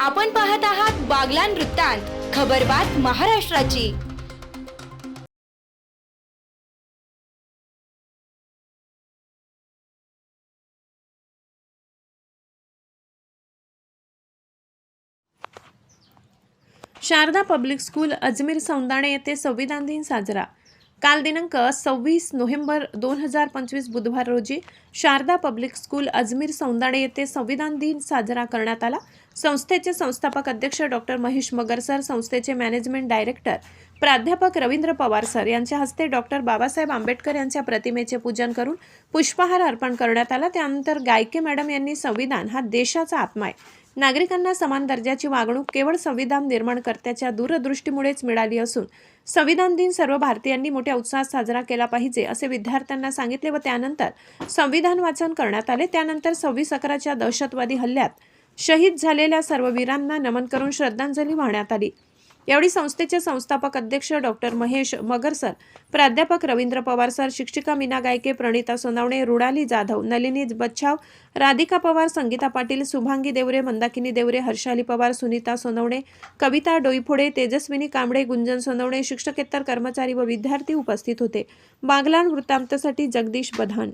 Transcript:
आपण पाहत आहात बागलान वृत्तांत खबरबात महाराष्ट्राची. शारदा पब्लिक स्कूल अजमेर सौंदाणे येथे संविधान दिन साजरा. काल दिनांक सव्वीस नोव्हेंबर दोन हजार पंचवीस बुधवार रोजी शारदा पब्लिक स्कूल अजमेर सौंदाणे येथे संविधान दिन साजरा करण्यात आला. संस्थेचे संस्थापक अध्यक्ष डॉक्टर महेश मगर सर संस्थेचे मॅनेजमेंट डायरेक्टर प्राध्यापक रवींद्र पवार सर यांच्या हस्ते डॉक्टर बाबासाहेब आंबेडकर यांच्या प्रतिमेचे पूजन करून पुष्पहार अर्पण करण्यात आला. त्यानंतर गायके मॅडम यांनी संविधान हा देशाचा आत्मा आहे. नागरिकांना समान दर्जाची वागणूक केवळ संविधान निर्माणकर्त्याच्या दूरदृष्टीमुळेच मिळाली असून संविधान दिन सर्व भारतीयांनी मोठ्या उत्साहात साजरा केला पाहिजे असे विद्यार्थ्यांना सांगितले व त्यानंतर संविधान वाचन करण्यात आले. त्यानंतर सव्वीस अकराच्या दहशतवादी हल्ल्यात शहीद झालेल्या सर्व वीरांना नमन करून श्रद्धांजली वाहण्यात आली. यावेळी संस्थेचे संस्थापक अध्यक्ष डॉक्टर महेश मगर सर प्राध्यापक रवींद्र पवार सर शिक्षिका मीना गायके प्रणिता सोनावणे रुडाली जाधव नलिनी बच्छाव राधिका पवार संगीता पाटील शुभांगी देवरे मंदाकिनी देवरे हर्षाली पवार सुनीता सोनवणे कविता डोईफोडे तेजस्विनी कांबळे गुंजन सोनवणे शिक्षकेतर कर्मचारी व विद्यार्थी उपस्थित होते. बागलान वृत्तांतसाठी जगदीश बधान.